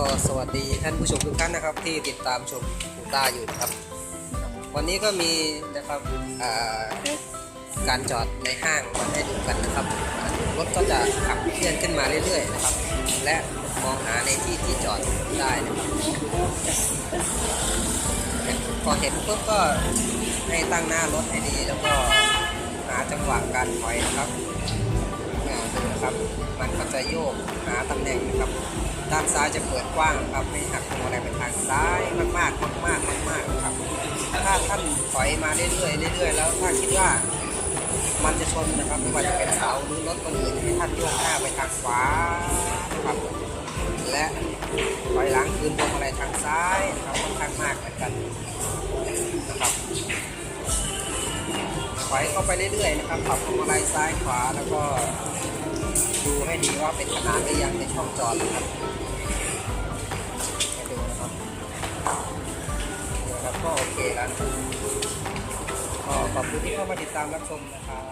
ก็สวัสดีท่านผู้ชมทุกท่านนะครับ ที่ติดตามชมปูต้าอยู่นะครับ วันนี้ก็มีนะครับการจอดในห้างมาให้ดูกันนะครับรถก็จะขับเคลื่อนขึ้นมาเรื่อยๆนะครับ และมองหาในที่ที่จอดได้นะครับพอเห็นปุ๊บก็ให้ตั้งหน้ารถให้ดีแล้วก็หาจังหวะการถอยนะครับอ่าดูนะครับ มันก็จะโยกหาตำแหน่งนะครับ ด้านซ้ายจะเปิดกว้างครับไม่หักพวงมาลัยไปทางซ้ายมากๆมากๆมากๆครับ ถ้าท่านถอยมาเรื่อยๆเรื่อยๆแล้วถ้าคิดว่ามันจะชนนะครับไม่ว่าจะเป็นเสาหรือรถคนอื่นให้ท่านโยกหน้าไปทางขวาครับ และถอยหลังคืนพวงมาลัยทางซ้ายครับค่อนข้างมากเหมือนกันนะครับถอยเข้าไปเรื่อยๆนะครับปรับพวงมาลัยซ้ายขวาแล้วก็ดูให้ดีว่าเป็นขนาดหรือยังในช่องจอดนะครับ รับก็โอเคแล้วนะครับก็ขอบคุณที่เข้ามาติดตามรับชมนะครับ